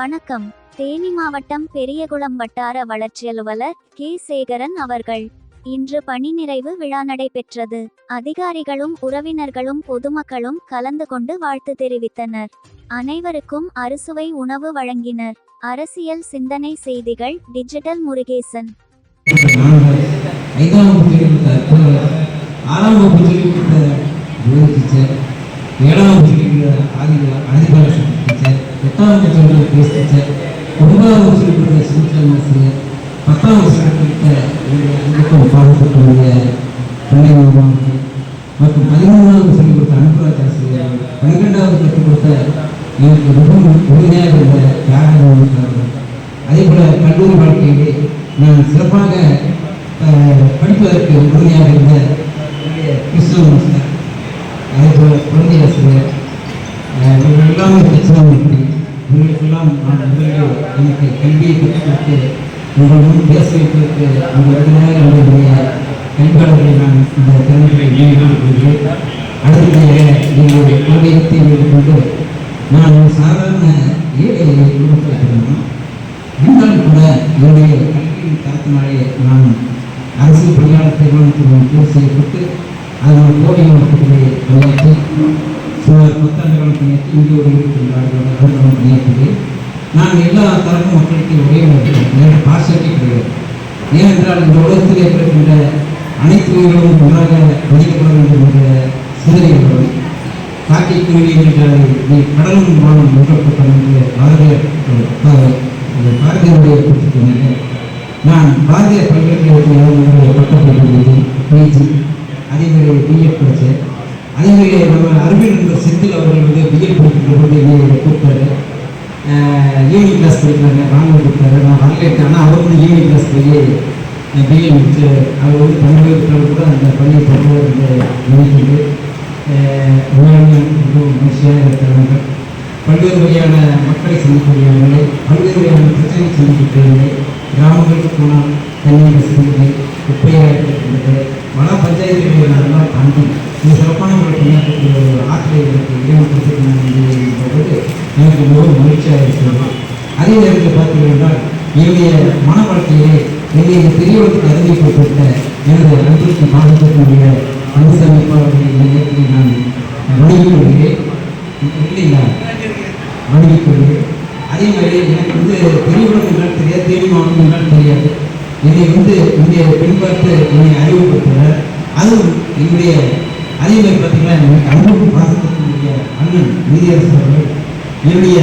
வணக்கம். தேனி மாவட்டம் பெரியகுளம் வட்டார வளர்ச்சி அலுவலர் கே. சேகரன் அவர்கள். இன்று பணி நிறைவு விழா நடைபெற்றது. அதிகாரிகளும் உறவினர்களும் பொதுமக்களும் கலந்து கொண்டு வாழ்த்து தெரிவித்தனர். அனைவருக்கும் அறுசுவை உணவு வழங்கினர். அரசியல் சிந்தனை செய்திகள் டிஜிட்டல் முருகேசன். ஆறாம் வகுப்பு ஏழாம் வகுப்பு ஆதி எட்டாம் வகுப்பு சொல்லிக் கொடுத்த டீச்சர் ஒன்பதாம் வகுப்பு சொல்லிக் கொடுத்த சுமித்ரன் ஆசிரியர் பத்தாம் வகுப்பு சொல்லிக் கொடுத்த என்னுடைய பாடப்பட்டுடைய பிள்ளை மாமாவுக்கு மற்றும் பதிமூணாம் வகுப்பு சொல்லிக் கொடுத்த அனுப்புராஜ் ஆசிரியர் பன்னிரெண்டாவது கற்றுக் கொடுத்த எனக்கு மிகவும் உறுதியாக இருந்த தியாகராஜன் அவர்கள். அதே போல கல்லூரி வாழ்க்கையிலே நான் சிறப்பாக படிப்பதற்கு உறுதியாக இருந்த என்னுடைய அதே போல குழந்தை ஆசிரியர் எல்லாமே பிரச்சனை எனக்கு கல்வியை கற்றுக் கொடுத்து உங்கள் பேச வைப்பதற்கு உங்கள் உடனடியாக என்னுடைய கல்வியாளர்களை நான் இந்த திறமைகளை நினைவுகூர் கொள்கிறேன் அடுத்ததாக எங்களுடைய கொள்கையத்தை கொண்டு நான் ஒரு சாதாரண ஏழை குடும்பத்தில் பிறந்தேன் இருந்தாலும் கூட என்னுடைய கல்வியின் தரத்தினாலே நான் அரசு பணியாளர் தேர்வாணத்தில் தேர்வு செய்யப்பட்டு அதனால் கோடி மாவட்டத்திலே பணியாற்றி சுமார் பத்தாண்டுகளும் பணியாற்றி இங்கே ஒரு இருபத்தி ஆண்டுகளும் பணியாற்றுகிறேன் நான் எல்லா தரப்பு மக்களுக்கு ஒரே எனக்கு பாசத்தை ஏனென்றால் இந்த உலகத்தில் இருக்கின்ற அனைத்து உயிர்களும் ஒன்றாக மதிக்கப்பட வேண்டும் என்ற சிந்தனைகளுடன் காக்கை குருவி என்றால் நீ கடலும் வாழும் ஒன்றப்பட்டோம் என்று பாரதியார் பாரதியாருடைய குறிப்பிட்டிருந்தேன் நான் பாரதிய பல்கலைக்கழகத்தில் பட்டப்பட்டு பிஜி அதேமாதிரி பிஎட் படித்தேன். அதேமாதிரி நம்ம அறிவியல் இருந்த செந்தில் அவர்கள் வந்து பிஎட் படிக்கின்ற போது என்னை கூப்பிட்டாரு. ஈவினிங் கிளாஸ் படிக்கிறாங்க. வாங்க கூப்பிட்டாரு நான் வரல ஆனால் அவர் வந்து ஈவினிங் கிளாஸ் போய் பிஏ முடிச்சு அவர் வந்து பணிபுரிக்கிறவர் கூட அந்த பணியை வந்து நினைக்கிறது உண்மையான மிகவும் மகிழ்ச்சியாக இருக்கிறாங்க. பல்வேறு வகையான மக்களை சந்திக்கக்கூடியவர்களை பல்வேறு வகையான பிரச்சனை சந்திக்கக்கூடியவர்களை கிராமங்களுக்கு போனால் தண்ணீர் வசதி குப்பையாக இருக்கின்றது பல பஞ்சாயத்துகளை நல்லா தாண்டி இந்த சிறப்பான ஒரு பணியாற்றக்கூடிய ஒரு ஆற்றலை எனக்கு இறைவன் கொடுத்திருக்கின்ற எனக்கு மிகவும் மகிழ்ச்சியாக இருக்கிறது அதே நேரத்தில் பார்த்தீங்கன்னா என்னுடைய மன வாழ்க்கையிலே என்னுடைய பெரியவர்களுக்கு அறிவிக்கப்பட்ட எனது அன்பிற்கு பாடத்திற்குரிய அன்பு இந்த நேரத்தில் நான் வணங்கிக் கொள்கிறேன் இல்லைங்களா வணங்கிக் அதே மாதிரி எனக்கு வந்து பெரியவர்கள் என்றால் தெரியாது தேனி என்றால் தெரியாது. என்னை வந்து என்னுடைய பெண் என்னை அறிமுகப்படுத்தினார் அதுவும் என்னுடைய அதே மாதிரி பார்த்தீங்கன்னா எனக்கு அன்புக்கு பாசத்திற்குரிய அண்ணன் நீதியரசு அவர்கள். என்னுடைய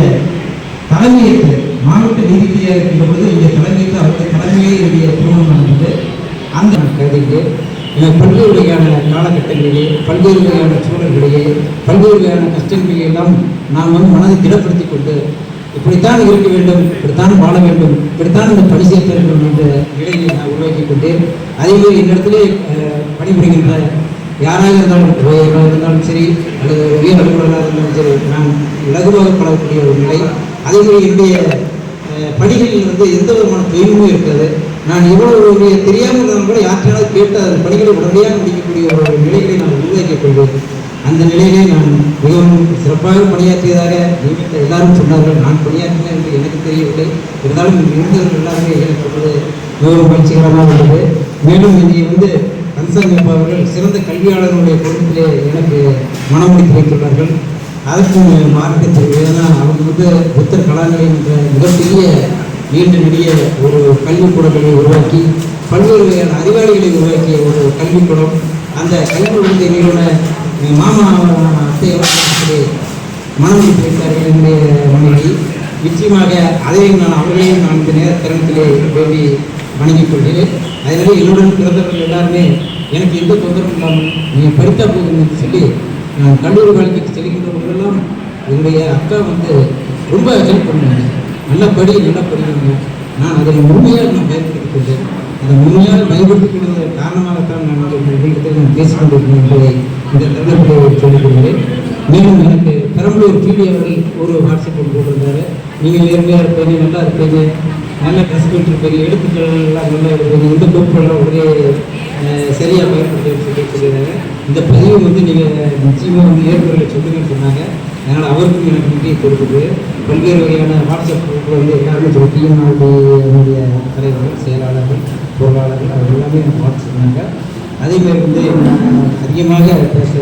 தலைமையேற்று மாவட்ட நீதிபதியாக இருக்கின்ற போது இங்கே தலைமைக்கு அவருடைய தலைமையே என்னுடைய திருமணம் நடந்தது. அந்த கருதிட்டு பல்வேறு வகையான காலகட்டங்களிலே பல்வேறு வகையான சூழல்களிலே பல்வேறு வகையான கஷ்டங்களை எல்லாம் நாம் வந்து மனதை திடப்படுத்திக் கொண்டு இப்படித்தான் இருக்க வேண்டும் இப்படித்தான் வாழ வேண்டும் இப்படித்தான் இந்த பணி சேர்க்க வேண்டும் என்ற நிலையை நான் உருவாக்கி கொண்டேன். அதே மாதிரி என்னிடத்திலே பணிபுரிகின்ற யாராக இருந்தாலும் இருந்தாலும் சரி அல்லது உயர் அலுவலராக இருந்தாலும் நான் இலகுவாக படக்கூடிய ஒரு நிலை. அதே மாதிரி என்னுடைய படிகளில் வந்து எந்த விதமான தொய்வும் இருக்காது நான் இவ்வளவு தெரியாமல் இருந்தாலும் கூட யாற்றையாவது கேட்டு அதன் பணிகளை உடனடியாக முடிக்கக்கூடிய ஒரு நிலைகளை நான் உருவாக்கிக் கொள்வேன். அந்த நிலையிலே நான் மிகவும் சிறப்பாக பணியாற்றியதாக நியமித்த எல்லாரும் சொன்னார்கள். நான் பணியாற்றினேன் என்று எனக்கு தெரியவில்லை. இருந்தாலும் இருந்தவர்கள் எல்லாருமே எனக்கு சொல்வது மிகவும் மகிழ்ச்சிகரமாக உள்ளது. மேலும் இங்கே வந்து கன்சாமியப்பா அவர்கள் சிறந்த கல்வியாளர்களுடைய பொறுப்பிலே எனக்கு மனமுடித்து வைத்துள்ளார்கள். அதற்கும் மார்க்கத்தில் ஏன்னா அவங்க வந்து புத்தர் கலாநிலை என்ற மிகப்பெரிய நீண்ட நெடிய ஒரு கல்விக்கூடங்களை உருவாக்கி பல்வேறு வகையான அறிவாளிகளை உருவாக்கிய ஒரு கல்விக்கூடம் அந்த கல்விக்கூடத்தை நிறுவன மாமா அத்தை அவர்களுக்கு மனமுடித்து என்னுடைய மனைவி நிச்சயமாக அதையும் நான் அவர்களையும் நான் இந்த நேர தருணத்திலே வேண்டி வணங்கிக் கொள்கிறேன். அதனால என்னுடன் பிறந்தவர்கள் எல்லாருமே எனக்கு எந்த தொந்தரவும் இல்லாமல் நீங்கள் படித்தா போதும் என்று சொல்லி நான் கல்லூரி வாழ்க்கைக்கு செல்கின்ற போதெல்லாம் என்னுடைய அக்கா வந்து ரொம்ப ஹெல்ப் பண்ணாங்க நல்லா படி நல்லா படிக்கணும் நான் அதை முழுமையாக நான் பயன்படுத்திக் கொண்டேன் அதை முழுமையாக பயன்படுத்திக் கொண்டதன் காரணமாகத்தான் நான் இங்கே உங்களிடத்தில் நான் பேசிக் கொண்டிருக்கிறேன் என்பதை இந்த தருணத்தில் சொல்லிக்கொள்கிறேன். மேலும் எனக்கு பெரம்பலூர் டிவி அவர்கள் ஒரு வாட்ஸ்அப் போட்டிருந்தாரு. நீங்கள் நேர்மையாக இருப்பீங்க நல்லா இருப்பீங்க நல்ல ட்ரெஸ் பண்ணிருப்பீங்க எழுத்துக்கள் நல்லா இருப்பீங்க. இந்த பொருட்கள்லாம் ஒரே சரியாக சரியா பயன்படுத்தி சொல்லி இந்த பதிவு வந்து நீங்கள் நிச்சயமாக வந்து ஏற்புகளை சொல்லுங்கன்னு சொன்னாங்க. அதனால் அவருக்கும் எனக்கு முக்கியம் கொடுக்குது பல்வேறு வகையான வாட்ஸ்அப் குரூப்பில் வந்து எல்லாருமே சொல்லியும் என்னுடைய தலைவர்கள் செயலாளர்கள் பொருளாளர்கள் அவர் எல்லாமே எனக்கு வாட்ஸ்அப் சொன்னாங்க அதே மாதிரி வந்து அதிகமாக பேச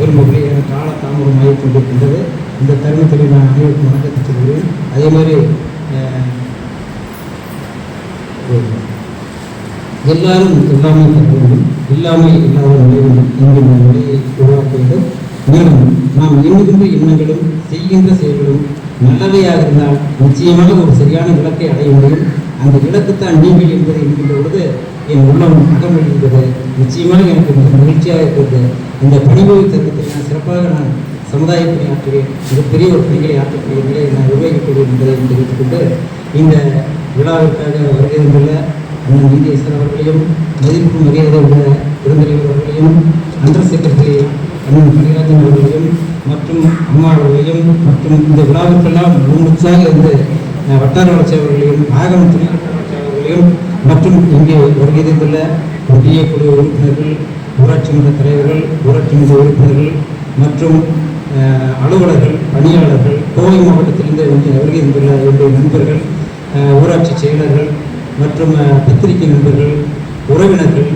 விரும்பவில்லை. எனக்கு கால தாமதம் ஆகி கொண்டிருக்கின்றது இந்த தருணத்தில் நான் அனைவருக்கும் வணக்கத்தை சொல்கிறேன். அதே மாதிரி எல்லாரும் எல்லாமே பெற வேண்டும் இல்லாமை இல்லாத நிலை வேண்டும் என்கின்ற நிலையை உருவாக்க வேண்டும் மேலும் நாம் எண்ணுகின்ற எண்ணங்களும் செய்கின்ற செயல்களும் நல்லவையாக இருந்தால் நிச்சயமாக ஒரு சரியான இலக்கை அடைய முடியும். அந்த இலக்குத்தான் நீங்கள் என்பதை என்கின்ற பொழுது என் உள்ளம் அகமொழிகின்றது நிச்சயமாக எனக்கு மிக மகிழ்ச்சியாக இருக்கிறது. இந்த பணிபுரி தருணத்தில் நான் சிறப்பாக நான் சமுதாய பணியாற்றுவேன் மிகப்பெரிய ஒரு பணிகளை ஆற்றக்கூடிய நிலையை நான் உருவாக்கிக்கொள்வேன் என்பதை தெரிவித்துக் கொண்டு இந்த விழாவிற்காக வருகை அண்ணன் நீதியரசர் அவர்களையும் மதிப்பு மரியாதை உள்ள பெருந்தலைவர் அவர்களையும் அண்டர் அண்ணன் கலிராஜன் அவர்களையும் மற்றும் அம்மா அவர்களையும் மற்றும் இந்த விழாவிற்கெல்லாம் முழுமுச்சாக இருந்து வட்டார வளர்ச்சி அவர்களையும் ஆகம துணை வட்டார வளர்ச்சி அவர்களையும் மற்றும் இங்கே வருகை தந்துள்ள ஒன்றிய குழு உறுப்பினர்கள் ஊராட்சி மன்ற தலைவர்கள் ஊராட்சி மன்ற உறுப்பினர்கள் மற்றும் அலுவலர்கள் பணியாளர்கள் கோவை மாவட்டத்திலிருந்து வருகை தந்துள்ள என்னுடைய நண்பர்கள் ஊராட்சி செயலர்கள் மற்றும் பத்திரிகை நண்பர்கள் உறவினர்கள்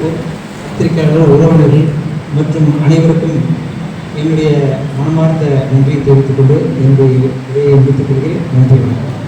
பத்திரிகையாளர்கள் உறவினர்கள் மற்றும் அனைவருக்கும் என்னுடைய மனமார்ந்த நன்றியை தெரிவித்துக் கொண்டு என்னுடைய முடித்துக் கொள்கிறேன். நன்றி வணக்கம்.